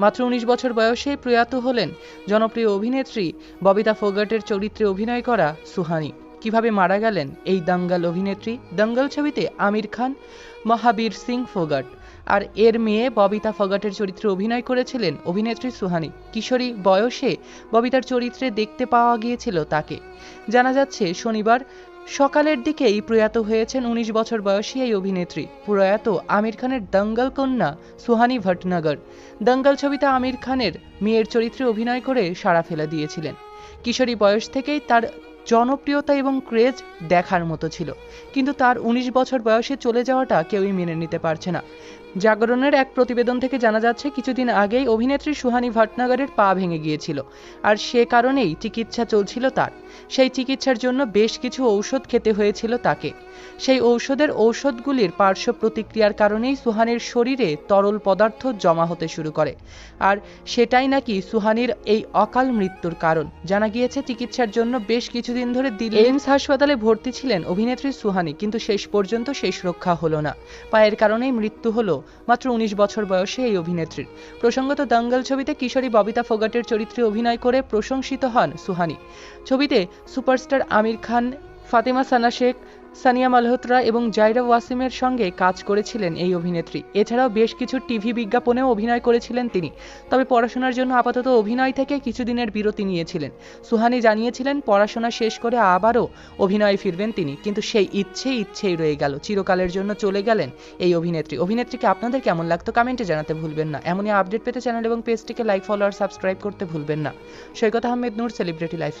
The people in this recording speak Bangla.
মাত্র উনিশ বছর বয়সে প্রয়াত হলেন জনপ্রিয় অভিনেত্রী ববিতা ফোগাটের চরিত্রে অভিনয় করা সুহানি। কীভাবে মারা গেলেন এই দাঙ্গাল অভিনেত্রী? দাঙ্গাল ছবিতে আমির খান, মহাবীর সিং ফোগাট আর এর মেয়ে ববিতা ফোগাটের চরিত্রে অভিনয় করেছিলেন অভিনেত্রী সুহানি। কিশোরী বয়সে ববিতার চরিত্রে দেখতে পাওয়া গিয়েছিল তাকে। জানা যাচ্ছে, শনিবার সকালের দিকেই প্রয়াত হয়েছেন উনিশ বছর বয়সী এই অভিনেত্রী। প্রয়াত আমির খানের দঙ্গল কন্যা সুহানি ভটনগর দঙ্গল ছবিতে আমির খানের মেয়ের চরিত্রে অভিনয় করে সাড়া ফেলে দিয়েছিলেন। কিশোরী বয়স থেকেই তার জনপ্রিয়তা এবং ক্রেজ দেখার মতো ছিল। কিন্তু তার উনিশ বছর বয়সে চলে যাওয়াটা কেউই মেনে নিতে পারছে না। জাগরণের এক প্রতিবেদন থেকে জানা যাচ্ছে, কিছুদিন আগেই অভিনেত্রী সুহানি ভটনাগরের পা ভেঙে গিয়েছিল। আর সে কারণেই চিকিৎসা চলছিল তার। সেই চিকিৎসার জন্য বেশ কিছু ঔষধ খেতে হয়েছিল তাকে। সেই ঔষধের ঔষধগুলির পার্শ্ব প্রতিক্রিয়ার কারণেই সুহানির শরীরে তরল পদার্থ জমা হতে শুরু করে। আর সেটাই নাকি সুহানির এই অকাল মৃত্যুর কারণ। জানা গিয়েছে, চিকিৎসার জন্য বেশ কিছুদিন ধরে দিল্লি এইমস হাসপাতালে ভর্তি ছিলেন অভিনেত্রী সুহানি, কিন্তু শেষ পর্যন্ত শেষ রক্ষা হলো না। পায়ের কারণেই মৃত্যু হলো মাত্র উনিশ বছর বয়সে এই অভিনেত্রীর। প্রসঙ্গত দাঙ্গল ছবিতে কিশোরী ববিতা ফোগাটের চরিত্রে অভিনয় করে প্রশংসিত হন সুহানি। ছবিতে সুপারস্টার আমির খান ফাতেমা সানা শেখ, সানিয়া মালহোত্রা এবং জাইরা ওয়াসিমের সঙ্গে কাজ করেছিলেন এই অভিনেত্রী। এছাড়াও বেশ কিছু টিভি বিজ্ঞাপনেও অভিনয় করেছিলেন তিনি। তবে পড়াশোনার জন্য আপাতত অভিনয় থেকে কিছুদিনের বিরতি নিয়েছিলেন। সুহানি জানিয়েছিলেন, পড়াশোনা শেষ করে আবারও অভিনয়ে ফিরবেন তিনি, কিন্তু সেই ইচ্ছে ইচ্ছেই রয়ে গেল। চিরকালের জন্য চলে গেলেন এই অভিনেত্রী। অভিনেত্রীকে আপনাদের কেমন লাগতো কমেন্টে জানাতে ভুলবেন না। এমনই আপডেট পেতে চ্যানেল এবং পেজটিকে লাইক, ফলো আর সাবস্ক্রাইব করতে ভুলবেন না। Saikat Ahmed Noor celebrity life